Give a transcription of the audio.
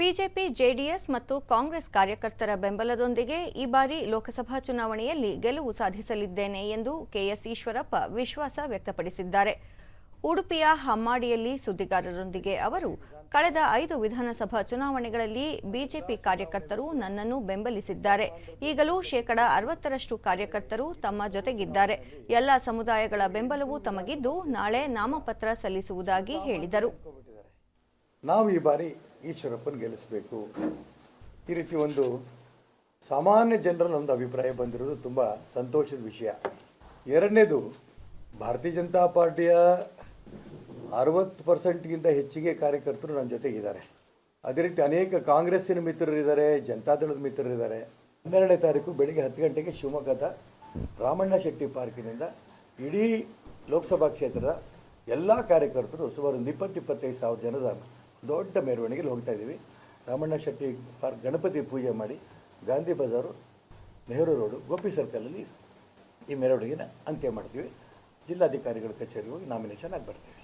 BJP, JDS ಮತ್ತು ಕಾಂಗ್ರೆಸ್ ಕಾರ್ಯಕರ್ತರ ಬೆಂಬಲದೊಂದಿಗೆ ಈ ಬಾರಿ ಲೋಕಸಭಾ ಚುನಾವಣೆಯಲ್ಲಿ ಗೆಲುವು ಸಾಧಿಸಲಿದ್ದೇನೆ ಎಂದು ಕೆಎಸ್ ಈಶ್ವರಪ್ಪ ವಿಶ್ವಾಸ ವ್ಯಕ್ತಪಡಿಸಿದ್ದಾರೆ. ಉಡುಪಿಯ ಹಮ್ಮಾಡಿಯಲ್ಲಿ ಸುದ್ದಿಗಾರರೊಂದಿಗೆ ಅವರು, ಕಳೆದ ಐದು ವಿಧಾನಸಭಾ ಚುನಾವಣೆಗಳಲ್ಲಿ ಬಿಜೆಪಿ ಕಾರ್ಯಕರ್ತರು ನನ್ನನ್ನು ಬೆಂಬಲಿಸಿದ್ದಾರೆ. ಈಗಲೂ ಶೇಕಡ ಅರವತ್ತರಷ್ಟು ಕಾರ್ಯಕರ್ತರು ತಮ್ಮ ಜೊತೆಗಿದ್ದಾರೆ. ಎಲ್ಲ ಸಮುದಾಯಗಳ ಬೆಂಬಲವೂ ತಮಗಿದ್ದು ನಾಳೆ ನಾಮಪತ್ರ ಸಲ್ಲಿಸುವುದಾಗಿ ಹೇಳಿದರು. ನಾವು ಈ ಬಾರಿ ಈಶ್ವರಪ್ಪನ ಗೆಲ್ಲಿಸಬೇಕು. ಈ ರೀತಿ ಒಂದು ಸಾಮಾನ್ಯ ಜನರಲ್ಲಿ ಒಂದು ಅಭಿಪ್ರಾಯ ಬಂದಿರೋದು ತುಂಬ ಸಂತೋಷದ ವಿಷಯ. ಎರಡನೇದು, ಭಾರತೀಯ ಜನತಾ ಪಾರ್ಟಿಯ ಅರವತ್ತು ಪರ್ಸೆಂಟ್ಗಿಂತ ಹೆಚ್ಚಿಗೆ ಕಾರ್ಯಕರ್ತರು ನನ್ನ ಜೊತೆಗಿದ್ದಾರೆ ಅದೇ ರೀತಿ ಅನೇಕ ಕಾಂಗ್ರೆಸ್ಸಿನ ಮಿತ್ರರಿದ್ದಾರೆ ಜನತಾದಳದ ಮಿತ್ರರಿದ್ದಾರೆ. ಹನ್ನೆರಡನೇ ತಾರೀಕು ಬೆಳಿಗ್ಗೆ ಹತ್ತು ಗಂಟೆಗೆ ಶಿವಮೊಗ್ಗದ ರಾಮಣ್ಣ ಶೆಟ್ಟಿ ಪಾರ್ಕಿನಿಂದ ಇಡೀ ಲೋಕಸಭಾ ಕ್ಷೇತ್ರದ ಎಲ್ಲ ಕಾರ್ಯಕರ್ತರು ಸುಮಾರು ಒಂದು ಇಪ್ಪತ್ತು, ಇಪ್ಪತ್ತೈದು ಸಾವಿರ ಜನದ ದೊಡ್ಡ ಮೆರವಣಿಗೆಯಲ್ಲಿ ಹೋಗ್ತಾ ಇದ್ದೀವಿ. ರಾಮಣ್ಣ ಶೆಟ್ಟಿ ಪಾರ್ಕ್ ಗಣಪತಿ ಪೂಜೆ ಮಾಡಿ ಗಾಂಧಿ ಬಜಾರು, ನೆಹರು ರೋಡು, ಗೋಪಿ ಸರ್ಕಲಲ್ಲಿ ಈ ಮೆರವಣಿಗೆನ ಅಂತ್ಯ ಮಾಡ್ತೀವಿ. ಜಿಲ್ಲಾಧಿಕಾರಿಗಳ ಕಚೇರಿಗೆ ಹೋಗಿ ನಾಮಿನೇಷನ್ ಆಗಿ ಬರ್ತೀವಿ